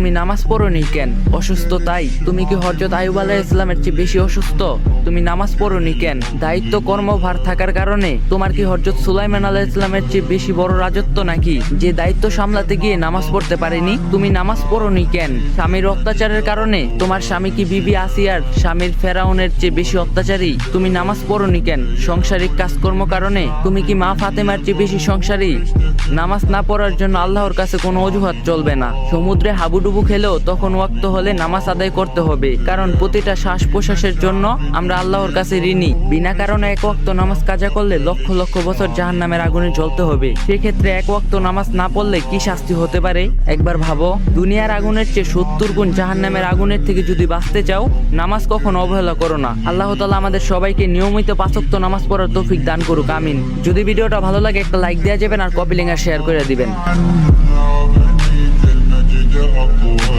তুমি নামাজ পড়োনি কেন? অসুস্থ তাই? তুমি কি হরজত আয়ুব আলাহ ইসলামের চেয়ে বেশি অসুস্থ? তুমি নামাজ পড়োনি কেন? দায়িত্ব, কর্মভার থাকার কারণে? তোমার কি হরজত সুলাইমান আলাহ ইসলামের চেয়ে বেশি বড় রাজত্ব নাকি? যে দায়িত্ব সামলাতে গিয়ে নামাজ পড়তে পারেনি, তুমি নামাজ পড়োনি কেন? স্বামীর অত্যাচারের কারণে? তোমার স্বামী কি বিবি আসিয়ার, স্বামীর ফেরাউনের চেয়ে বেশি অত্যাচারী? তুমি নামাজ পড়োনি কেন? সংসারিক কাজকর্ম কারণে? তুমি কি মা ফাতেমার চেয়ে বেশি সংসারী? নামাজ না পড়ার জন্য আল্লাহর কাছে কোনো অজুহাত চলবে না। সমুদ্রে হাবুডুবু খেলেও তখন ওয়াক্ত হলে নামাজ আদায় করতে হবে। কারণ প্রতিটা শ্বাস প্রশ্বাসের জন্য আমরা আল্লাহর কাছে ঋণী। বিনা কারণে এক ওয়াক্ত নামাজ কাজা করলে লক্ষ লক্ষ বছর জাহান নামের আগুনে জ্বলতে হবে। সেক্ষেত্রে এক ওয়াক্ত নামাজ না পড়লে কি শাস্তি হতে পারে? একবার ভাবো, দুনিয়ার আগুনের চেয়ে সত্তর গুণ জাহান নামের আগুনের থেকে যদি বাঁচতে চাও, নামাজ কখনো অবহেলা করো না। আল্লাহ তালা আমাদের সবাইকে নিয়মিত পাঁচক্ত নামাজ পড়ার তৌফিক দান করুক, আমিন। যদি ভিডিওটা ভালো লাগে, একটা লাইক দেওয়া যাবেন আর কপি লিঙ্ক শেয়ার করে দিবেন।